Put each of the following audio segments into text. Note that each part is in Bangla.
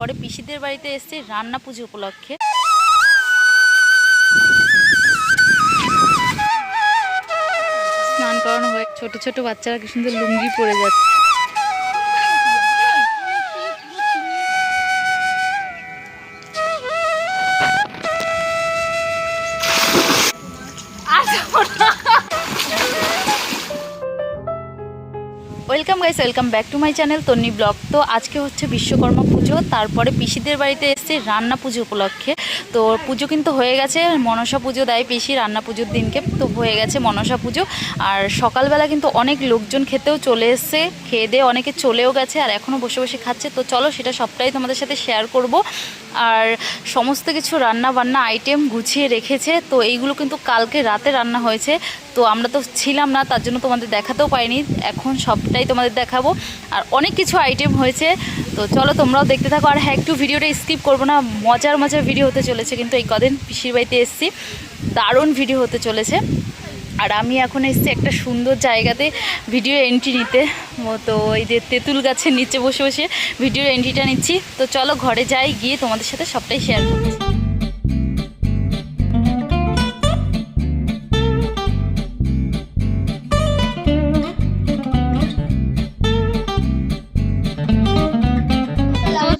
পরে পিসিদের বাড়িতে এসেছি রান্না পুজো উপলক্ষে স্নান করানো হয়ে ছোট ছোট বাচ্চারা কি সুন্দর লুঙ্গি পরে যাচ্ছে। Welcome guys, welcome back to my channel Tonni blog. তো আজকে হচ্ছে বিশ্বকর্মা পুজো, তারপরে পিসিদের বাড়িতে এসেছি রান্না পুজো উপলক্ষে। তো পুজো কিন্তু হয়ে গেছে, মনসা পুজো দেয় পিসি, রান্না পুজোর দিনকে তো হয়ে গেছে মনসা পুজো। আর সকালবেলা কিন্তু অনেক লোকজন খেতেও চলে এসছে, খেয়ে দিয়ে অনেকে চলেও গেছে আর এখনও বসে বসে খাচ্ছে। তো চলো সেটা সবটাই তোমাদের সাথে শেয়ার করব। আর সমস্ত কিছু রান্না বান্না আইটেম গুছিয়ে রেখেছে, তো এইগুলো কিন্তু কালকে রাতে রান্না হয়েছে। তো আমরা তো ছিলাম না, তার জন্য তোমাদের দেখাতেও পাইনি এখন সবটাই তোমাদের দেখাবো। আর অনেক কিছু আইটেম হয়েছে। তো চলো তোমরাও দেখতে থাকো। আর হ্যাঁ একটু ভিডিওটা স্কিপ করব না। মজার মজার ভিডিও হতে চলেছে কিন্তু এই কদিন পিসির বাড়িতে এসেছি। দারুণ ভিডিও হতে চলেছে। আর আমি এখন এসেছি একটা সুন্দর জায়গাতে ভিডিও এন্ট্রি নিতে। তো এই যে তেঁতুল গাছের নিচে বসে বসে ভিডিও এন্ট্রিটা নিচ্ছি। তো চলো ঘরে যাই, গিয়ে তোমাদের সাথে সবটাই শেয়ার করছি।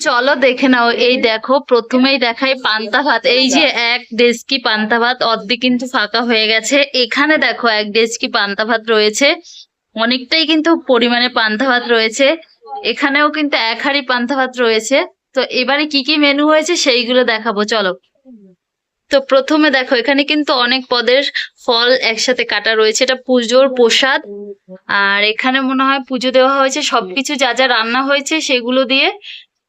চলো দেখে নাও, এই দেখো, প্রথমেই দেখাই পান্তা ভাত। এই যে এক ডেস্কি পান্তা ভাত, অর্ধেক কিন্তু ফাঁকা হয়ে গেছে। এখানে দেখো এক ডেস্কি পান্তা ভাত রয়েছে। অনেকটাই কিন্তু পরিমাণে পান্তা ভাত রয়েছে। এখানেও কিন্তু এক হাঁড়ি পান্তা ভাত রয়েছে। তো এবারে কি কি মেনু হয়েছে সেইগুলো দেখাবো, চলো। তো প্রথমে দেখো, এখানে কিন্তু অনেক পদের ফল একসাথে কাটা রয়েছে। এটা পুজোর প্রসাদ। আর এখানে মনে হয় পুজো দেওয়া হয়েছে। সবকিছু যা যা রান্না হয়েছে সেগুলো দিয়ে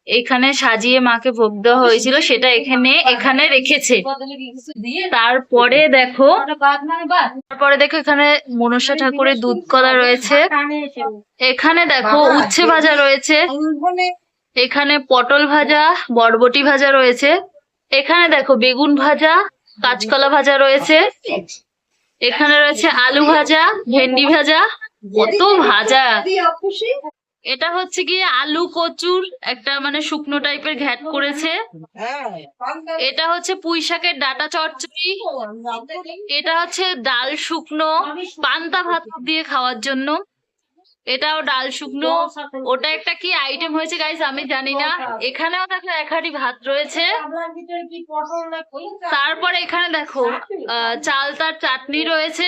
এখানে সাজিয়ে মাকে ভোগ দেওয়া হয়েছিল সেটা এখানে এখানে রেখেছে। তারপরে দেখো তারপরে দেখো এখানে মনসা ঠাকুরের দুধ কলা রয়েছে। এখানে দেখো উচ্ছে ভাজা রয়েছে। এখানে পটল ভাজা বরবটি ভাজা রয়েছে। এখানে দেখো বেগুন ভাজা কাঁচকলা ভাজা রয়েছে। এখানে রয়েছে আলু ভাজা ভেন্ডি ভাজা কত ভাজা। এটা হচ্ছে কি আলু কচুর একটা মানে শুকনো টাইপের ঘ্যাট করেছে। এটা হচ্ছে পুঁই শাকের ডাটা চচ্চড়ি। এটা হচ্ছে ডাল শুকনো, পান্তা ভাত দিয়ে খাওয়ার জন্য। এটাও ডাল শুকনো। ওটা একটা কি আইটেম হয়েছে গাইস আমি জানি না। এখানেও দেখো এক ভাত রয়েছে। তারপরে এখানে দেখো চাল তার চাটনি রয়েছে।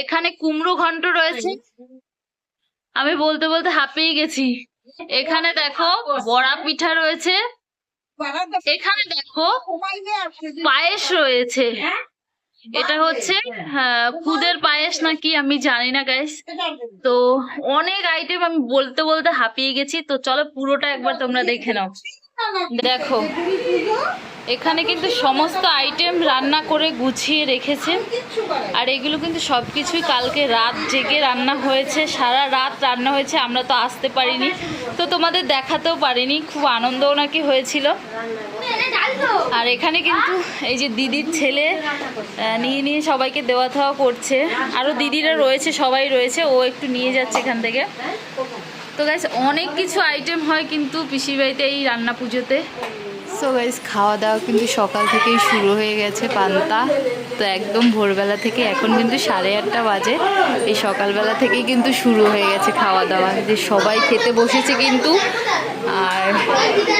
এখানে কুমড়ো ঘন্ট রয়েছে। আমি বলতে বলতে হাঁপিয়ে গেছি। এখানে দেখো বড়া পিঠা রয়েছে। এখানে দেখো পায়েস রয়েছে। এটা হচ্ছে হ্যাঁ, খুদের পায়েস নাকি আমি জানি না গাইস তো অনেক আইটেম আমি বলতে বলতে হাঁপিয়ে গেছি। তো চলো পুরোটা একবার তোমরা দেখে নাও। দেখো। এখানে কিন্তু সমস্ত আইটেম রান্না করে গুছিয়ে রেখেছে আর এগুলো কিন্তু সব কিছুই কালকে রাত জেগে রান্না হয়েছে। সারা রাত রান্না হয়েছে, আমরা তো আসতে পারিনি। তো তোমাদের দেখাতেও পারিনি, খুব আনন্দও নাকি হয়েছিল। আর এখানে কিন্তু এই যে দিদির ছেলে নিয়ে নিয়ে সবাইকে দেওয়া থাওয়া করছে। আরও দিদিরা রয়েছে, সবাই রয়েছে, ও একটু নিয়ে যাচ্ছে এখান থেকে। তো গাইস অনেক কিছু আইটেম হয় কিন্তু পিসির বাড়িতে এই রান্না পুজোতে। সো গাইস খাওয়া দাওয়া কিন্তু সকাল থেকেই শুরু হয়ে গেছে পান্তা। তো একদম ভোরবেলা থেকে এখন কিন্তু সাড়ে আটটা বাজে। এই সকালবেলা থেকেই কিন্তু শুরু হয়ে গেছে খাওয়া দাওয়া যে সবাই খেতে বসেছে কিন্তু, আর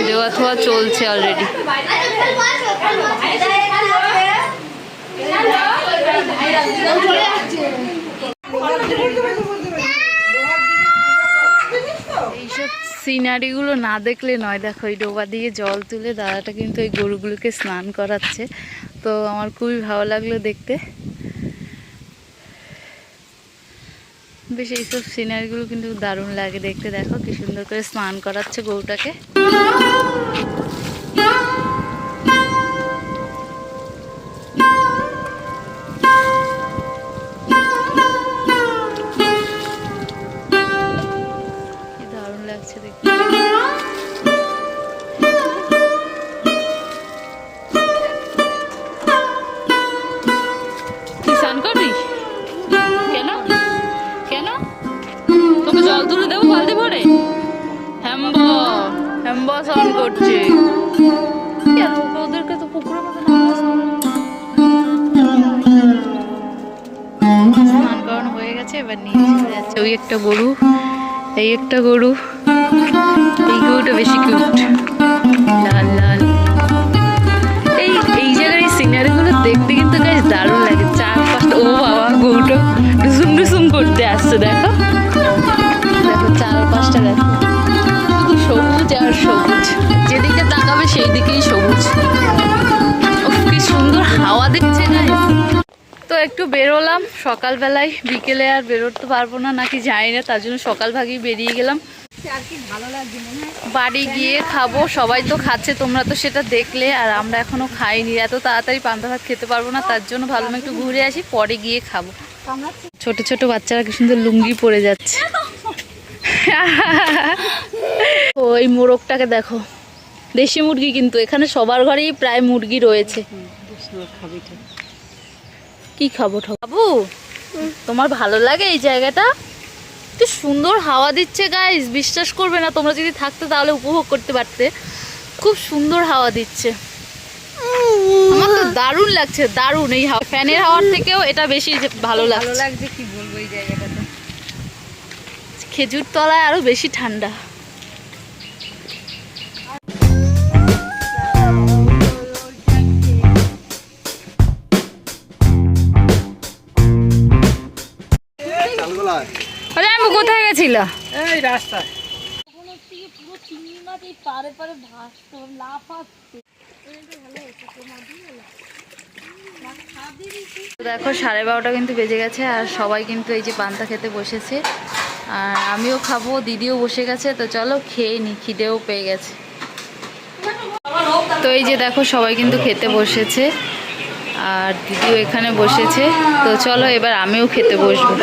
দেওয়া থোয়া চলছে অলরেডি এইসব সিনারিগুলো না দেখলে নয়। দেখো, এই ডোবা দিয়ে জল তুলে দাদাটা কিন্তু এই গরুগুলোকে স্নান করাচ্ছে। তো আমার খুবই ভালো লাগল দেখতে। বেশ, এইসব সিনারিগুলো কিন্তু দারুণ লাগে দেখতে। দেখো কি সুন্দর করে স্নান করাচ্ছে গরুটাকে। জল তুলে দেবো, বালতি ভরে? হ্যাম্ব হ্যাম্ব সাউন্ড করছে। ওদেরকে তো স্নান হয়ে গেছে, এবার যাচ্ছে ওই একটা গরু। এই একটা গরু। এই গরুটা বেশি কিউট লাল লাল। সেই দিকেই সবুজ কি সুন্দর হাওয়া দিচ্ছে তো একটু বেরোলাম সকালবেলায় বিকেলে আর বেরোতে পারব না নাকি জানি না তার জন্য সকাল ভাগেই বেরিয়ে গেলাম। বাড়ি গিয়ে খাব সবাই তো খাচ্ছে তোমরা তো সেটা দেখলে আর আমরা এখনও খাইনি এত তাড়াতাড়ি পান্তা ভাত খেতে পারব না তার জন্য ভাবলাম একটু ঘুরে আসি পরে গিয়ে খাব। ছোট ছোট বাচ্চারা কি সুন্দর লুঙ্গি পরে যাচ্ছে। ওই মোরগটাকে দেখো। দেশি মুরগি কিন্তু এখানে সবার ঘরেই প্রায় মুরগি রয়েছে। কি খাব খাব তোমার ভালো লাগে এই জায়গাটা? কি সুন্দর হাওয়া দিচ্ছে গাইস বিশ্বাস করবে না তোমরা যদি থাকতে তাহলে উপভোগ করতে পারতে। খুব সুন্দর হাওয়া দিচ্ছে। আমার তো দারুণ লাগছে দারুণ। এই হাওয়া ফ্যানের হাওয়ার থেকেও এটা বেশি ভালো লাগছে। লাগছে কি বলব এই জায়গাটাতে? খেজুর তলায় আরও বেশি ঠান্ডা। আমি এই রাস্তা। দেখো সাড়ে বারোটা কিন্তু বেজে গেছে আর সবাই কিন্তু এই যে পান্তা খেতে বসেছে। আর আমিও খাব দিদিও বসে গেছে তো চলো খেয়ে নি খিদেও পেয়ে গেছে। তো এই যে দেখো সবাই কিন্তু খেতে বসেছে আর দিদিও এখানে বসেছে তো চলো এবার আমিও খেতে বসবো।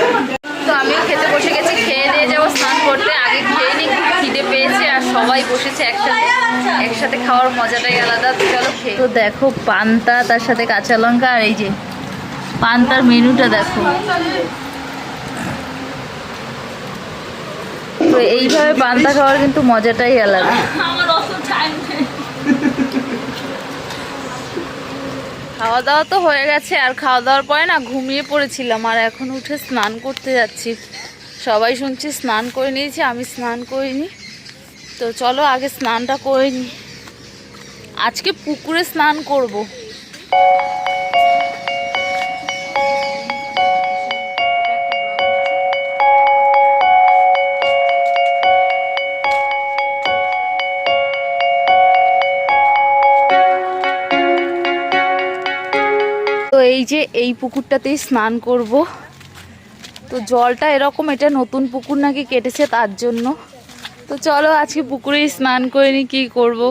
তো আমিও খেতে বসে গেছি খেয়ে দিয়ে যাব স্নান করতে। আগে খেয়ে নি খুব খিদে পেয়েছে আর সবাই বসেছে একসাথে। একসাথে খাওয়ার মজাটাই আলাদা। চলো খেয়ে তো দেখো পান্তা তার সাথে কাঁচা লঙ্কা আর এই যে পান্তার মেনুটা দেখো। তো এইভাবে পান্তা খাওয়ার কিন্তু মজাটাই আলাদা। খাওয়া দাওয়া তো হয়ে গেছে, আর খাওয়া দাওয়ার পরে না ঘুমিয়ে পড়েছিলাম, আর এখন উঠে স্নান করতে যাচ্ছি। সবাই শুনছি, স্নান করে নিয়েছি, আমি স্নান করিনি। তো চলো আগে স্নানটা করে নি। আজকে পুকুরে স্নান করব। এই যে এই পুকুরটাতেই স্নান করব। তো জলটা এরকম এটা নতুন পুকুর নাকি কেটেছে তার জন্য। তো চলো আজকে পুকুরেই স্নান করে নি কি করব?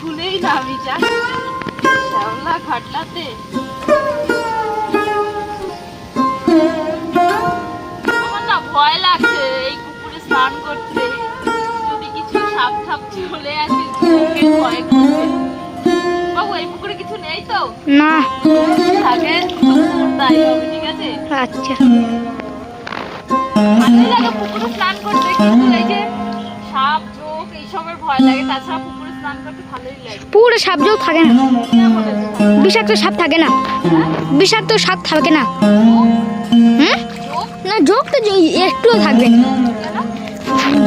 খুলেই না আমি যা। ভয় লাগছে এই পুকুরে স্নান করতে। যদি কিছু সাপ ঠাপ চলে আসে ভয় করছে বাবু এই পুকুরে কিছু নেই তো? না। থাকে তাই ঠিক আছে? আচ্ছা। ভালোই লাগে পুকুরে স্নান করতে কিন্তু এই যে সাপ জোক এইসবের ভয় লাগে তাছাড়া পুকুরে স্নান করতে ভালোই লাগে। পুরো সাপ যোগ থাকে না? বিষাক্ত সাপ থাকে না? বিষাক্ত সাপ থাকে না? হুম? না যোগ তো জ- একটুও থাকবে না।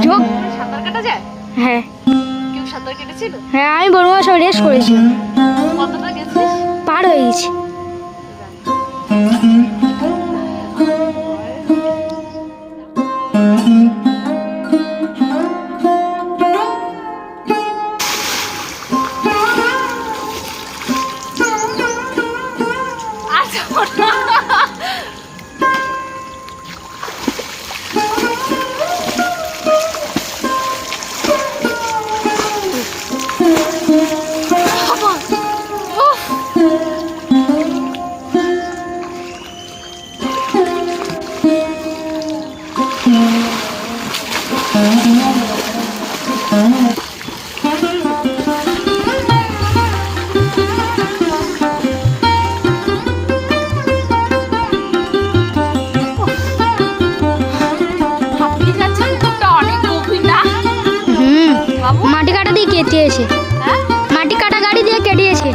যোগ সাঁতার কাটা যায়? হ্যাঁ। কেউ সাঁতার কেটেছিল? হ্যাঁ আমি বড় মাস রেস করেছি। কতটা গেছিস? পার হয়ে গেছি। আচ্ছা কেটেছে হ্যাঁ মাটি কাটা দিয়ে কেটিয়েছে হ্যাঁ? মাটি কাটা গাড়ি দিয়ে কেটিয়েছে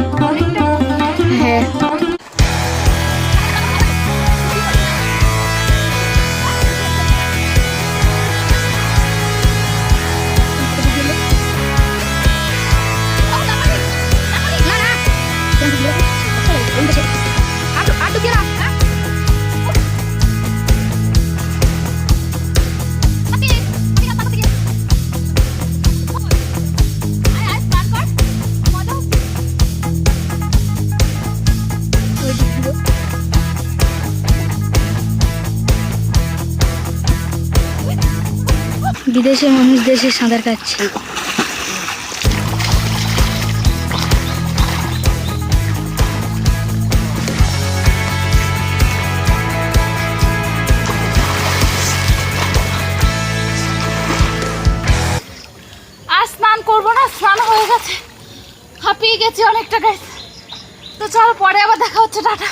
বিদেশে মানুষ দেশে সাঁতার কাটছে। করব না হয়ে গেছে। হাঁপিয়ে গেছি অনেকটা গাইস তো চল, পরে আবার দেখা হচ্ছে, টাটা।